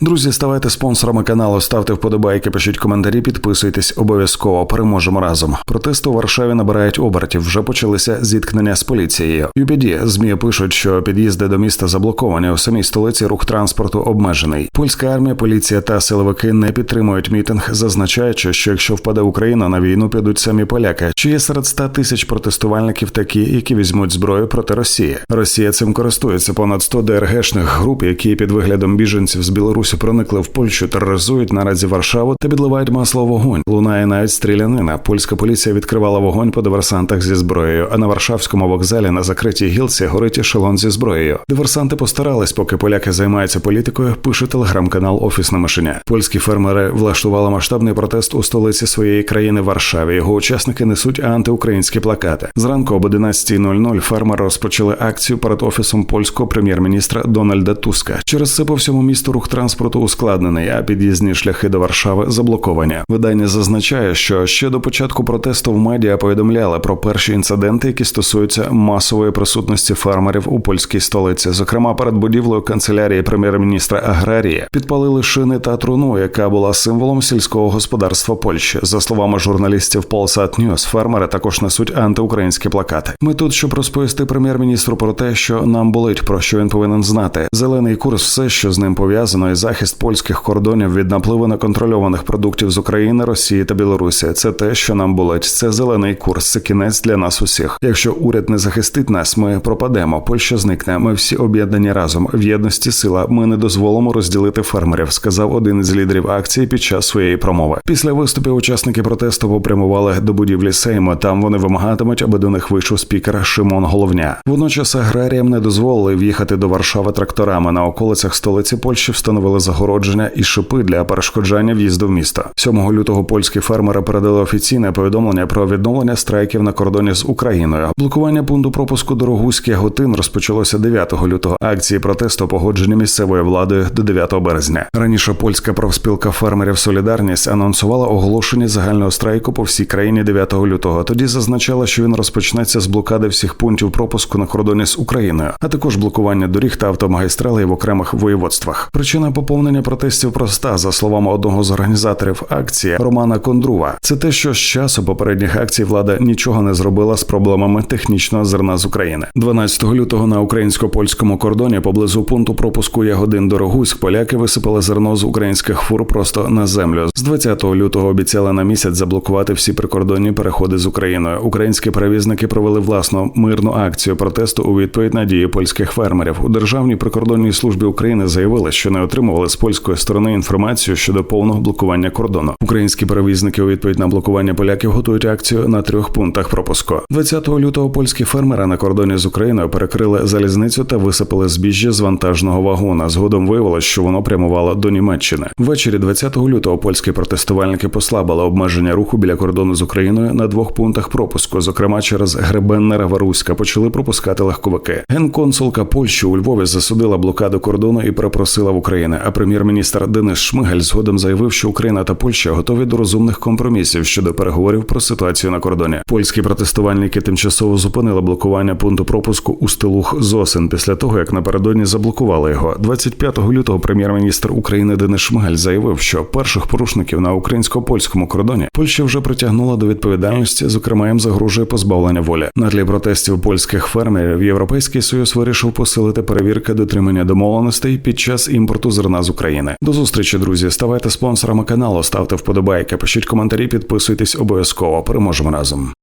Друзі, ставайте спонсорами каналу, ставте вподобайки, пишіть коментарі, підписуйтесь обов'язково. Переможемо разом. Протести у Варшаві набирають обертів. Вже почалися зіткнення з поліцією. UPD змі пишуть, що під'їзди до міста заблоковані. У самій столиці рух транспорту обмежений. Польська армія, поліція та силовики не підтримують мітинг, зазначаючи, що якщо впаде Україна на війну, підуть самі поляки. Чи є серед 100 тисяч протестувальників такі, які візьмуть зброю проти Росії? Росія цим користується. Понад 100 ДРГшних груп, які під виглядом біженців з Білорусі проникли в Польщу, тероризують наразі Варшаву та підливають масло вогонь. Лунає навіть стрілянина. Польська поліція відкривала вогонь по диверсантах зі зброєю. А на Варшавському вокзалі на закритій гілці горить ешелон зі зброєю. Диверсанти постарались, поки поляки займаються політикою. Пише телеграм-канал Офісне мишеня. Польські фермери влаштували масштабний протест у столиці своєї країни Варшаві. Його учасники несуть антиукраїнські плакати. Зранку об 11.00 фермери розпочали акцію перед офісом польського прем'єр-міністра Дональда Туска. Через це по всьому місту рух транспорту ускладнений, а під'їзні шляхи до Варшави заблоковані. Видання зазначає, що ще до початку протесту в медіа повідомляли про перші інциденти, які стосуються масової присутності фермерів у польській столиці. Зокрема, перед будівлею канцелярії прем'єр-міністра Аграрії підпалили шини та труну, яка була символом сільського господарства Польщі. За словами журналістів Polsat News, фермери також несуть антиукраїнські плакати. Ми тут, щоб розповісти прем'єр-міністру про те, що нам болить, про що він повинен знати. Зелений курс, все, що з ним пов'язано, і захист польських кордонів від напливу неконтрольованих продуктів з України, Росії та Білорусі. Це те, що нам болить. Це зелений курс. Це кінець для нас усіх. Якщо уряд не захистить нас, ми пропадемо. Польща зникне. Ми всі об'єднані разом. В єдності сила. Ми не дозволимо розділити фермерів, сказав один із лідерів акції під час своєї промови. Після виступів учасники протесту попрямували до будівлі Сейму. Там вони вимагатимуть, аби до них вийшов спікер Шимон Головня. Водночас аграріям не дозволили в'їхати до Варшави тракторами. На околицях столиці Польщі встановили загородження і шипи для перешкоджання в'їзду в місто. 7 лютого польські фермери передали офіційне повідомлення про відновлення страйків на кордоні з Україною. Блокування пункту пропуску Дорогуський Готин розпочалося 9 лютого. Акції протесту погоджені місцевою владою до 9 березня. Раніше польська профспілка фермерів Солідарність анонсувала оголошення загального страйку по всій країні 9 лютого. Тоді зазначала, що він розпочнеться з блокади всіх пунктів пропуску на кордоні з Україною, а також блокування доріг та автомагістралей в окремих воєводствах. Причина поповнення протестів проста, за словами одного з організаторів акції Романа Кондрува. Це те, що з часу попередніх акцій влада нічого не зробила з проблемами технічного зерна з України. 12 лютого на українсько-польському кордоні поблизу пункту пропуску Ягодин Дорогуськ поляки висипали зерно з українських фур просто на землю. З 20 лютого обіцяли на місяць заблокувати всі прикордонні переходи з Україною. Українські перевізники провели власну мирну акцію протесту у відповідь на дії польських фермерів. У державній прикордонній службі України заявили, що не отримували з польської сторони інформацію щодо повного блокування кордону. Українські перевізники у відповідь на блокування поляків готують акцію на трьох пунктах пропуску. 20 лютого польські фермери на кордоні з Україною перекрили залізницю та висипали збіжжя з вантажного вагона. Згодом виявилось, що воно прямувало до Німеччини. Ввечері 20 лютого польські протестувальники послабили обмеження руху біля кордону з Україною на двох пунктах пропуску. Зокрема, через Гребенне Раваруська почали пропускати легковики. Генконсулка Польщі у Львові засудила блокаду кордону і перепросила в Україну. А прем'єр-міністр Денис Шмигаль згодом заявив, що Україна та Польща готові до розумних компромісів щодо переговорів про ситуацію на кордоні. Польські протестувальники тимчасово зупинили блокування пункту пропуску у стилух Зосин після того, як напередодні заблокували його. 25 лютого прем'єр-міністр України Денис Шмигаль заявив, що перших порушників на українсько-польському кордоні Польща вже притягнула до відповідальності. Зокрема, їм загрожує позбавлення волі. На тлі протестів польських фермерів Європейський союз вирішив посилити перевірки дотримання домовленостей під час імпорту зерна з України. До зустрічі, друзі. Ставайте спонсорами каналу, ставте вподобайки, пишіть коментарі, підписуйтесь обов'язково. Переможемо разом.